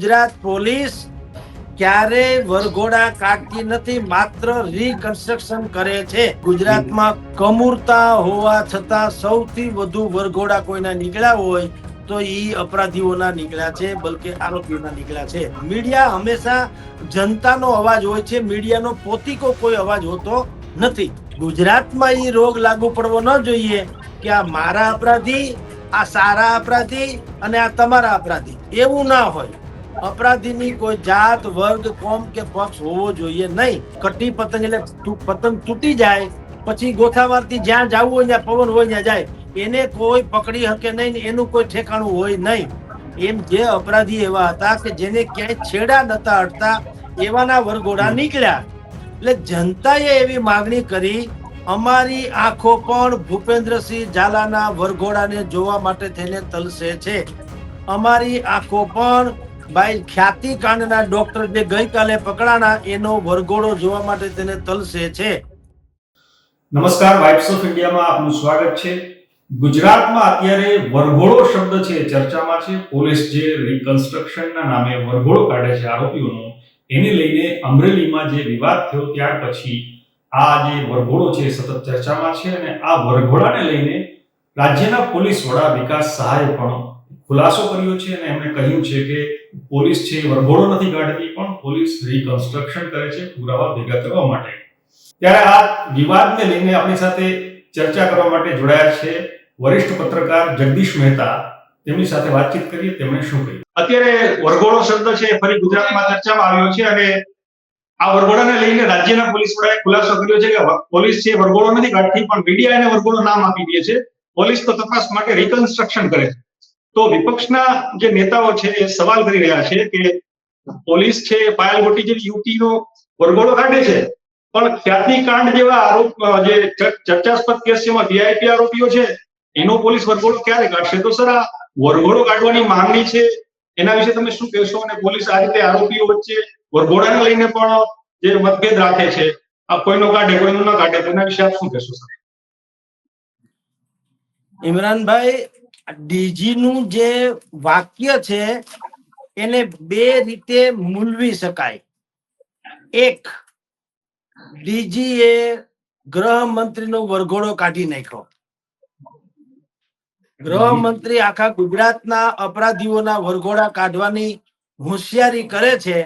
Gujarat police ક્યારેય વરઘોડા કાઢતી નથી, માત્ર રીકન્સ્ટ્રક્શન કરે છે. ગુજરાતમાં કમૂરતા હોવા છતાં સૌથી વધુ વરઘોડા કોઈના નીકળ્યા હોય તો એ અપરાધીઓના નીકળ્યા છે, બલકે આરોપીઓના નીકળ્યા છે. મીડિયા હંમેશા જનતાનો અવાજ હોય છે, મીડિયાનો પોતીકો કોઈ અવાજ હોતો નથી. ગુજરાતમાં એ રોગ લાગુ પડવો ન જોઈએ કે આ મારા અપરાધી, આ સારા અપરાધી અને આ તમારા અપરાધી. એવું ના હોય. અપરાધીની કોઈ જાત વર્ગ કોમ કે પક્ષ હોવો જોઈએ નહીં. કટી પતંગ એટલે તુ- પતંગ તૂટી જાય પછી ગોથાવારથી જ્યાં જવું હોય ત્યાં પવન હોય ત્યાં જાય. એને કોઈ પકડી શકે નહીં એનું કોઈ ઠેકાણું હોય નહીં. એમ જે અપરાધી એવા હતા કે જેને ક્યાંય છેડા નતા અડતા એવાના વરઘોડા નીકળ્યા. એટલે જનતાએ એવી માગણી કરી અમારી આંખો પણ ભૂપેન્દ્રસિંહ ઝાલાના વરઘોડાને જોવા માટે થઈને તલસે છે. અમારી આંખો પણ ભાઈ ખ્યાતિ કાંડના ડોક્ટર જે ગઈકાલે પકડાના એનો વરઘોડો જોવા માટે તેને તલસે છે. નમસ્કાર વાઇબ્સ ઓફ ઇન્ડિયામાં આપનું સ્વાગત છે. ગુજરાતમાં અત્યારે વરઘોડો શબ્દ છે, ચર્ચામાં છે. પોલીસ જે રિકન્સ્ટ્રક્શનના નામે વરઘોડો કાઢે છે આરોપીઓનો, એને લઈને અમરેલીમાં જે વિવાદ થયો, ત્યાર પછી આ જે વરઘોડો છે સતત ચર્ચામાં છે અને આ વરઘોડાને લઈને રાજ્યના પોલીસ વડા વિકાસ સહાય પણ ખુલાસો કર્યો છે અને એમણે કહ્યું છે કે પોલીસ છે વરઘોડો નથી કાઢતી, પણ પોલીસ રિકન્સ્ટ્રક્શન કરે છે પુરાવા ભેગા કરવા માટે. ત્યારે આ વિવાદને લઈને આપણી સાથે ચર્ચા કરવા માટે જોડાયા છે વરિષ્ઠ પત્રકાર જગદીશ મહેતા. તેમની સાથે વાતચીત કરીએ, તેમણે શું કહ્યું? અત્યારે વરઘોડો શબ્દ છે ફરી ગુજરાતમાં ચર્ચામાં આવ્યો છે અને આ વરઘોડાને લઈને રાજ્યના પોલીસ વડાએ ખુલાસો કર્યો છે કે પોલીસ છે વરઘોડો નથી કાઢતી, પણ મીડિયા એને વરઘોડો નામ આપી દે છે. પોલીસ તો તપાસ માટે રિકન્સ્ટ્રક્શન કરે છે. તો વિપક્ષના જે નેતાઓ છે એ સવાલ કરી રહ્યા છે કે પોલીસ છે પાયલ ગોટી જેવી યુવતીનો વરઘોડો કાઢે છે. પણ ખ્યાતિકાંડ જેવા આરોપ જે ચર્ચાસ્પદ કેસ જેમાં વીઆઈપી આરોપીઓ છે, એનો પોલીસ વરઘોડો ક્યારે કાઢશે? તો સર, આ વરઘોડો કાઢવાની માંગણી છે, એના વિશે તમે શું કહેશો? અને પોલીસ આ રીતે આરોપીઓ વચ્ચે વરઘોડાને લઈને પણ જે મતભેદ રાખે છે, આ કોઈનો કાઢે, કોઈનો ન કાઢે, તેના વિશે આપ શું કહેશો, સર? ઇમરાનભાઈ ડીજી નું જે વાક્ય છે, એને બે રીતે મૂલવી શકાય. એક ડીજી એ ગૃહમંત્રીનો વરઘોડો કાઢી નાખ્યો. ગૃહમંત્રી આખા ગુજરાતના અપરાધીઓના વરઘોડા કાઢવાની હોશિયારી કરે છે,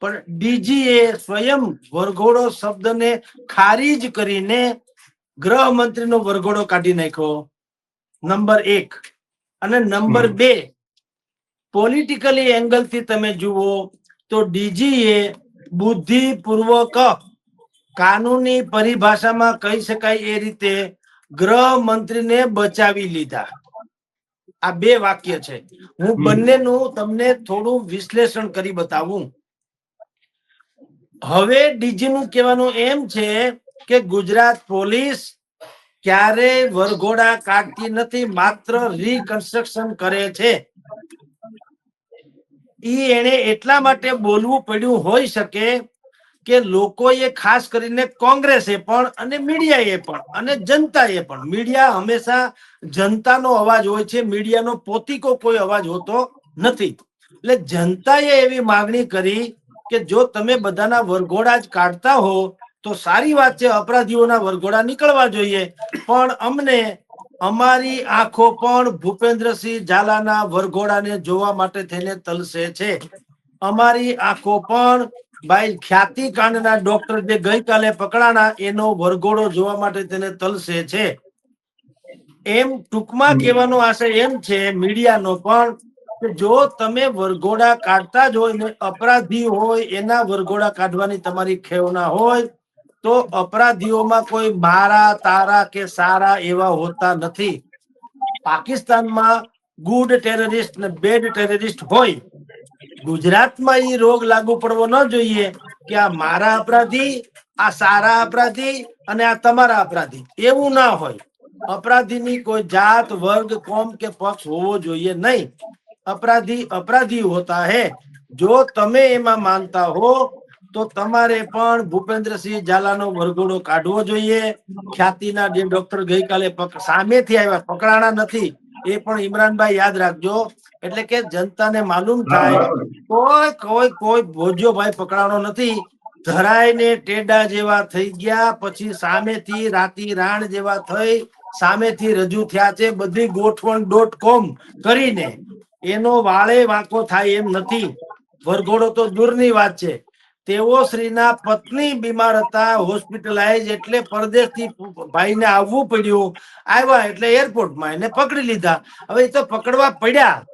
પણ ડીજી એ સ્વયં વરઘોડો શબ્દને ખારીજ કરીને ગ્રહ મંત્રીનો વરઘોડો કાઢી નાખ્યો. નંબર એક અને નંબર બે પોલિટિકલી એંગલથી તમે જુઓ તો ડીજીએ બુદ્ધિપૂર્વક કાનૂની પરિભાષામાં કહી શકાય એ રીતે ગૃહમંત્રીને બચાવી લીધા. આ બે વાક્ય છે. હું. બંનેનું તમને થોડું વિશ્લેષણ કરી બતાવું. હવે ડીજી નું કહેવાનું એમ છે કે ગુજરાત પોલીસ ક્યારેય વરઘોડા કાઢતી નથી, માત્ર રીકન્સ્ટ્રક્શન કરે છે. ઈ એને એટલા માટે બોલવું પડ્યું હોઈ શકે કે લોકોએ ખાસ કરીને કોંગ્રેસે પણ અને મીડિયાએ પણ અને જનતાએ પણ. મીડિયા હંમેશા જનતાનો અવાજ હોય છે, મીડિયાનો પોતીકો કોઈ અવાજ હોતો નથી. એટલે જનતાએ એવી માગણી કરી કે જો તમે બધાના વરઘોડા જ કાઢતા હો તો સારી વાત છે અપરાધીઓના વરઘોડા નીકળવા જોઈએ. પણ અમને અમારી આંખો પણ ભૂપેન્દ્રસિંહ ઝાલાના વરઘોડાને જોવા માટે થઈને તલસે છે. અમારી આંખો પણ ભાઈ ખ્યાતિ કાંડના ડોક્ટર જે ગઈકાલે પકડાણા એનો વરઘોડો જોવા માટે તેને તલસે છે. એમ ટૂંકમાં. કહેવાનો આશય એમ છે મીડિયાનો પણ કે જો તમે વરઘોડા કાઢતા જ હોય ને અપરાધી હોય એના વરઘોડા કાઢવાની તમારી ખેવના હોય તો અપરાધીઓમાં કોઈ મારા, તારા કે સારા એવા હોતા નથી. પાકિસ્તાનમાં ગુડ ટેરરિસ્ટ ને બેડ ટેરરિસ્ટ હોય. ગુજરાતમાં એ રોગ લાગુ પડવો ન જોઈએ કે આ મારા અપરાધી, આ સારા અપરાધી અને આ તમારા અપરાધી. એવું ના હોય. અપરાધીની કોઈ જાત, વર્ગ, કોમ કે પક્ષ હોવો જોઈએ નહીં. અપરાધી અપરાધી હોતા હે. જો તમે એમાં માનતા હો તો તમારે પણ ભૂપેન્દ્રસિંહ ઝાલાનો વરઘોડો કાઢવો જોઈએ. ખ્યાતિના જે ડોક્ટર ગઈકાલે સામેથી આવ્યા પકડાણા નથી. એ પણ ઇમરાનભાઈ યાદ રાખજો. એટલે કે જનતાને માલુમ થાય. કોઈ કોઈ કોઈ ભોજ્યો ભાઈ પકડાણો નથી. ધરાઈને ટેડા જેવા થઈ ગયા પછી સામેથી રાતી રાણ જેવા થઈ સામેથી રજૂ થયા છે બધી ગોઠવણ ડોટ કોમ કરીને. એનો વાળે વાંકો થાય એમ નથી. વરઘોડો તો દૂરની વાત છે. તેઓ શ્રીના પત્ની બીમાર હતા હોસ્પિટલાઇઝ એટલે પરદેશથી ભાઈને આવવું પડ્યું. આવ્યા એટલે એરપોર્ટમાં એને પકડી લીધા. હવે એ તો પકડવા પડ્યા.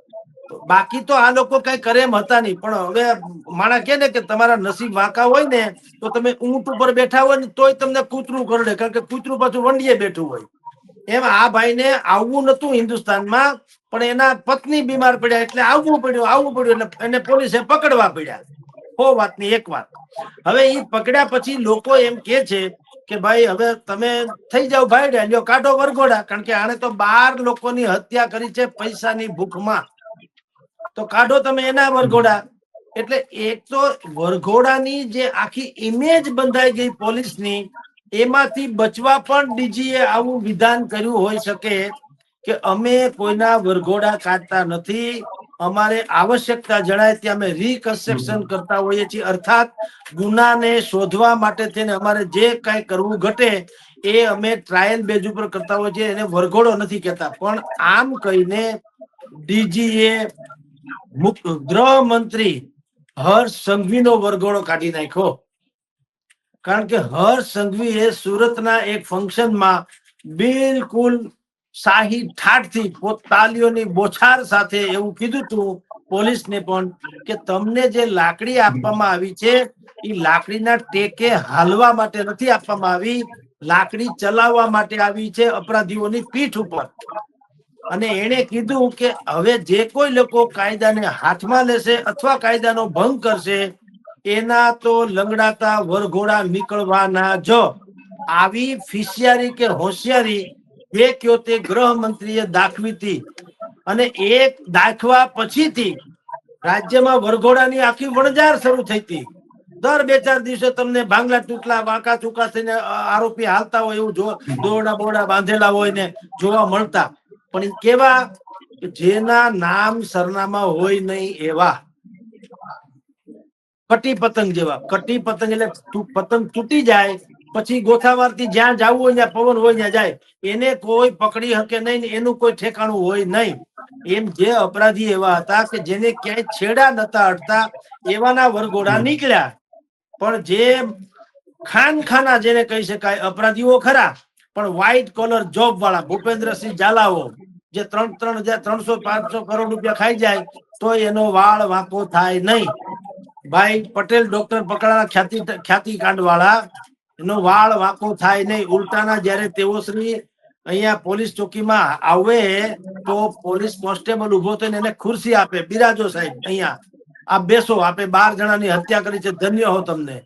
બાકી તો આ લોકો કઈ કરે એમ હતા નહીં. પણ હવે માણા કે ને કે તમારા નસીબ વાંકા હોય ને, તો તમે ઊંટ ઉપર બેઠા હોય ને, તોય તમને કૂતરું કરડે. કારણ કે કૂતરું પાછું વંડીએ બેઠું હોય. એમ આ ભાઈને આવવું નતું હિન્દુસ્તાનમાં, પણ એના પત્ની બીમાર પડ્યા એટલે આવવું પડ્યું આવવું પડ્યું. એટલે એને પોલીસે પકડવા પડ્યા. હો વાતની એક વાત. હવે એ પકડ્યા પછી લોકો એમ કે છે કે ભાઈ હવે તમે થઈ જાઓ ભાઈ લ્યો કાઢો વરઘોડા. કારણ કે આને તો બાર લોકોની હત્યા કરી છે પૈસાની ભૂખમાં. તો કાઢો તમે એના વરઘોડા. એટલે એક તો વરઘોડાની જે આખી ઇમેજ બંધાઈ ગઈ પોલીસની, એમાંથી બચવા પણ ડીજીએ આવું વિધાન કર્યું હોઈ શકે કે અમે કોઈના વરઘોડા કાઢતા નથી. અમારે આવશ્યકતા જણાય ત્યાં અમે રીકન્સ્ટ્રક્શન કરતા હોઈએ છીએ. અર્થાત ગુનાને શોધવા માટે થઈને અમારે જે કાંઈ કરવું ઘટે એ અમે ટ્રાયલ બેઝ ઉપર કરતા હોઈએ છીએ. એને વરઘોડો નથી કહેતા. પણ આમ કહીને ડીજીએ ગૃહમંત્રી હર્ષ સંઘવીનો વરઘોડો કાઢી નાખ્યો. કારણ કે હર્ષ સંઘવીએ સુરતના એક ફંક્શનમાં બિલકુલ શાહી ઠાઠથી પોત તાલીઓની બોછાર સાથે એવું કીધું હતું પોલીસને પણ કે તમને જે લાકડી આપવામાં આવી છે, એ લાકડીના ટેકે હાલવા માટે નથી આપવામાં આવી, લાકડી ચલાવવા માટે આવી છે અપરાધીઓની પીઠ ઉપર. અને એણે કીધું કે હવે જે કોઈ લોકો કાયદાને હાથમાં લેશે અથવા કાયદાનો ભંગ કરશે, એના તો લંગડાતા વરઘોડા નીકળવાના જ. આવી ફિશિયારી કે હોશિયારી જે કયો તે ગૃહમંત્રીએ દાખવી હતી. અને એક દાખવા પછીથી રાજ્યમાં વરઘોડાની આખી વણઝાર શરૂ થઈ હતી. દર બે ચાર દિવસે તમને ભાંગલા તૂટલા વાંકા ચૂકા થઈને આરોપી હાલતા હોય એવું જો દોરડા બોરડા બાંધેલા હોય ને જોવા મળતા. પણ કેવા જેના નામ સરનામા હોય નહીં એવા. કટી પતંગ જેવા. કટી પતંગ એટલે પતંગ તૂટી જાય પછી ગોથાવારથી જ્યાં જવું હોય ત્યાં પવન હોય ત્યાં જાય. એને કોઈ પકડી શકે નહીં એનું કોઈ ઠેકાણું હોય નહીં. એમ જે અપરાધી એવા હતા કે જેને ક્યાંય છેડા નતા અડતા એવાના વરઘોડા નીકળ્યા. પણ જે ખાનખાના જેને કહી શકાય અપરાધીઓ ખરા પણ વ્હાઈટ કોલર જોબ વાળા ભૂપેન્દ્રસિંહ ઝાલાઓ જે ત્રણ ત્રણ હજાર ત્રણસો પાંચસો કરોડ રૂપિયા ખાઈ જાય તો એનો વાળ વાંકો થાય નહીં. ભાઈ પટેલ ડોક્ટર પકડાના ખ્યાતિ ખ્યાતિ કાંડ વાળા એનો વાળ વાંકો થાય નહીં, ઉલટાના જયારે તેઓ શ્રી અહીંયા પોલીસ ચોકીમાં આવે તો પોલીસ કોન્સ્ટેબલ ઊભો થઈને એને ખુરશી આપે. બિરાજો સાહેબ, અહીંયા. આ બેસો, આપે બાર જણાની હત્યા કરી છે. ધન્ય હો તમને.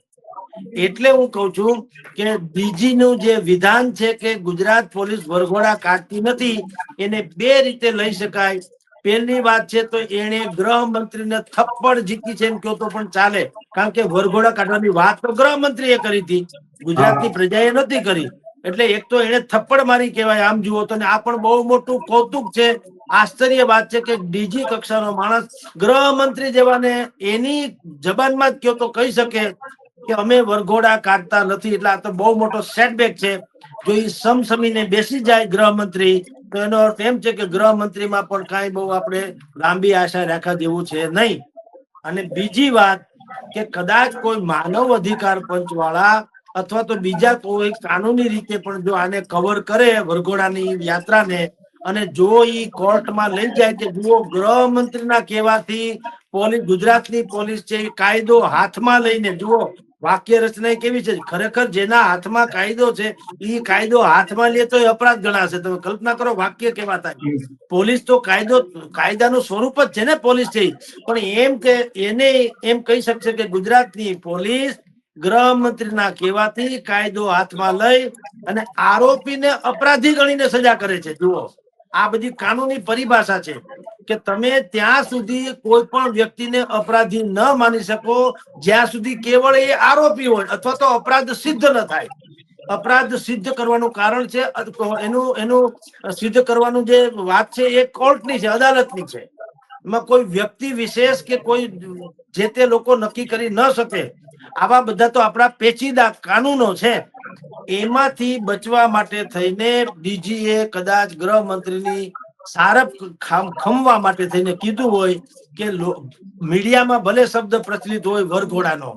એટલે હું કઉ છું કે બીજી નું જે વિધાન છે કે ગુજરાત પોલીસ વરઘોડા કાઢતી નથી, એને બે રીતે લઈ શકાય. પહેલી વાત છે તો એને ગૃહમંત્રીને થપ્પડ જીતી છે એમ કહો તો પણ ચાલે. કારણ કે વરઘોડા કાઢવાની વાત તો ગૃહમંત્રીએ કરી હતી. ગુજરાતની પ્રજાએ નથી કરી. એટલે એક તો એને થપ્પડ મારી કહેવાય આમ જુઓ તો. આ પણ બહુ મોટું કૌતુક છે. આશ્ચર્ય વાત છે કે ડીજી કક્ષાનો માણસ ગૃહમંત્રી જેવાને એની જબાનમાં જ કયો તો કહી શકે કે અમે વરઘોડા કાઢતા નથી. એટલે આ તો બહુ મોટો સેટબેક છે. જો એ સમસમીને બેસી જાય ગૃહમંત્રી એનો અર્થ એમ છે કે ગૃહમંત્રીમાં પણ કાંઈ બહુ આપણે લાંબી આશા રાખવા જેવું છે નહીં. અને બીજી વાત કે કદાચ કોઈ માનવ અધિકાર પંચ વાળા અથવા તો બીજા કોઈ કાનૂની રીતે પણ જો આને કવર કરે વરઘોડાની યાત્રાને અને જો ઈ કોર્ટમાં લઈ જાય કે જુઓ ગૃહમંત્રીના કહેવાથી પોલીસ ગુજરાતની પોલીસ છે કાયદો હાથમાં લઈને જુઓ વાક્ય રચના કેવી છે? ખરેખર જેના હાથમાં કાયદો છે એ કાયદો હાથમાં લે તો અપરાધ ગણાશે. તમે કલ્પના કરો વાક્ય કેવા થાય પોલીસ તો કાયદો કાયદાનું સ્વરૂપ જ છે ને પોલીસ છે પણ એમ કે એને એમ કહી શકશે કે ગુજરાતની પોલીસ ગૃહમંત્રીના કહેવાથી કાયદો હાથમાં લઈ અને આરોપીને અપરાધી ગણીને સજા કરે છે. જુઓ. આ બધી કાનૂની પરિભાષા છે. કે તમે ત્યાં સુધી કોઈ પણ વ્યક્તિને અપરાધી ન માની શકો, જ્યાં સુધી કેવળ એ આરોપી હોય અથવા તો અપરાધ સિદ્ધ ન થાય. અપરાધ સિદ્ધ કરવાનું કારણ છે એનું એનું સિદ્ધ કરવાનું જે વાત છે એ કોર્ટની છે, અદાલતની છે. એમાં કોઈ વ્યક્તિ વિશેષ કે કોઈ જે તે લોકો નક્કી કરી ન શકે, આવા બધા તો આપણા પેચીદા કાનૂનો છે. એમાંથી બચવા માટે થઈને ડીજીએ કદાચ ગૃહમંત્રીની સારપ ખમવા માટે થઈને કીધું હોય કે મીડિયામાં ભલે શબ્દ પ્રચલિત હોય વરઘોડાનો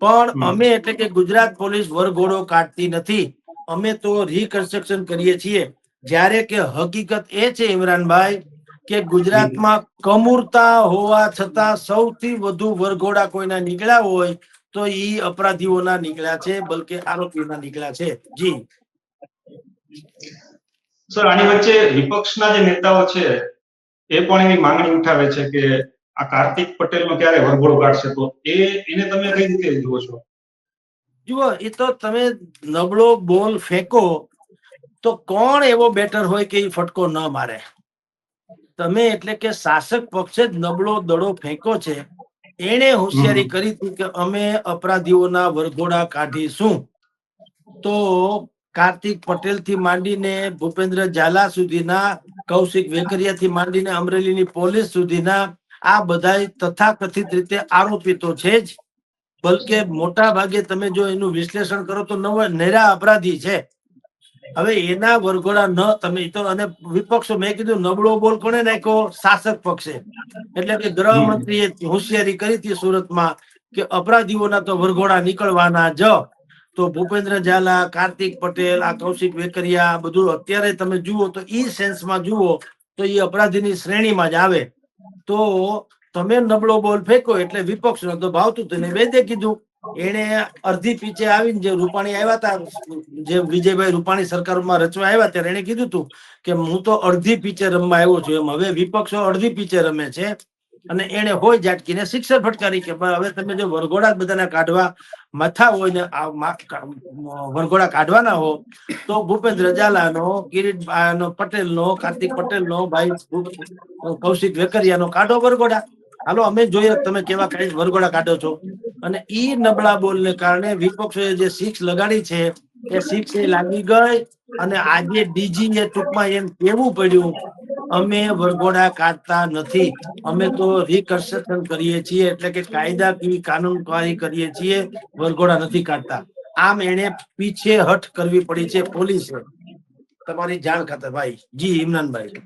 પણ અમે એટલે કે ગુજરાત પોલીસ વરઘોડો કાઢતી નથી. અમે તો રિકન્સ્ટ્રક્શન કરીએ છીએ. જ્યારે કે હકીકત એ છે ઇમરાનભાઈ કે ગુજરાતમાં કમુરતા હોવા છતાં સૌથી વધુ વરઘોડા કોઈના નીકળ્યા હોય તો ઈ અપરાધીઓના નીકળ્યા છે બલકે આરોપીઓના નીકળ્યા છે. જી. સર આની વચ્ચે વિપક્ષના જે નેતાઓ છે એ પણ એની માંગણી ઉઠાવે છે કે આ કાર્તિક પટેલનો ક્યારે વરઘોડો કાઢશે? તો એ એને તમે કઈ રીતે જુઓ છો? જુઓ એ તો તમે નબળો બોલ ફેંકો તો કોણ એવો બેટર હોય કે એ ફટકો ન મારે? તમે એટલે કે શાસક પક્ષે જ નબળો દડો ફેંકો છે એણે હોશિયારી કરી હતી કે અમે અપરાધીઓના વરઘોડા કાઢીશું. તો કાર્તિક પટેલથી માંડીને ભૂપેન્દ્ર ઝાલા સુધીના, કૌશિક વેકરિયા થી માંડીને અમરેલીની પોલીસ સુધીના, આ બધા તથાકથિત રીતે આરોપિતો છે જ. બલકે મોટા ભાગે તમે જો એનું વિશ્લેષણ કરો તો નવ નેરા અપરાધી છે. હવે એના વરઘોડા ન તમે તો અને વિપક્ષો મેં કીધું નબળો બોલ કોને નાખ્યો? શાસક પક્ષે. એટલે કે ગૃહમંત્રીએ હોશિયારી કરી હતી સુરતમાં કે અપરાધીઓના તો વરઘોડા નીકળવાના જ. તો ભૂપેન્દ્ર ઝાલા, કાર્તિક પટેલ, આ કૌશિક વેકરિયા બધું અત્યારે તમે જુઓ તો ઈ સેન્સમાં જુઓ તો એ અપરાધીની શ્રેણીમાં જ આવે. તો તમે નબળો બોલ ફેંકો એટલે વિપક્ષ તો ભાવતું હતું ને વેદે કીધું. એને અડધી પીછે આવીને જે રૂપાણી આવ્યા હતા જે વિજયભાઈ રૂપાણી સરકારમાં રચવા આવ્યા ત્યારે એને કીધું હતું કે હું તો અડધી પીચે રમવા આવ્યો છું એમ. હવે વિપક્ષો અડધી પીચે રમે છે. અને એને હોય જાટકીને શિક્ષણ ફટકારી કે હવે તમે જો વરઘોડા બધાના કાઢવા મથા હોય ને વરઘોડા કાઢવાના હો, તો ભૂપેન્દ્ર ઝાલાનો કિરીટ પટેલનો, કાર્તિક પટેલનો, ભાઈ કૌશિક વેકરિયાનો કાઢો વરઘોડા. હાલો, અમે જોઈએ તમે કેવા કઈ વરઘોડા કાઢો છો. અને ઈ નબળા બોલને કારણે વિપક્ષોએ જે શિક્ષ લગાડી છે, એ એ લાગી ગઈ અને આજે ડીજી એ ટૂંકમાં એમ કેવું પડ્યું અમે વરઘોડા કાઢતા નથી. અમે તો રિકન્સ્ટ્રક્શન કરીએ છીએ એટલે કે કાયદાકીય કાનૂનકારી કરીએ છીએ વરઘોડા નથી કાઢતા. આમ એને પીછે હટ કરવી પડી છે પોલીસે. તમારી જાણ ખાતર ભાઈ. જી ઇમરાનભાઈ.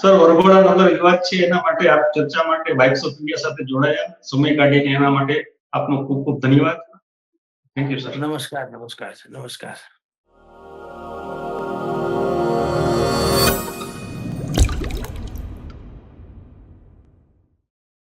સર વરઘોડા નગર વિવાદ છે એના માટે આપ ચર્ચા માટે વાઇબ્સ ઓફ ઇન્ડિયા સાથે જોડાયા. સમય કાઢીને એના માટે આપનો ખૂબ ખૂબ ધન્યવાદ. થેન્ક યુ સર નમસ્કાર નમસ્કાર નમસ્કાર.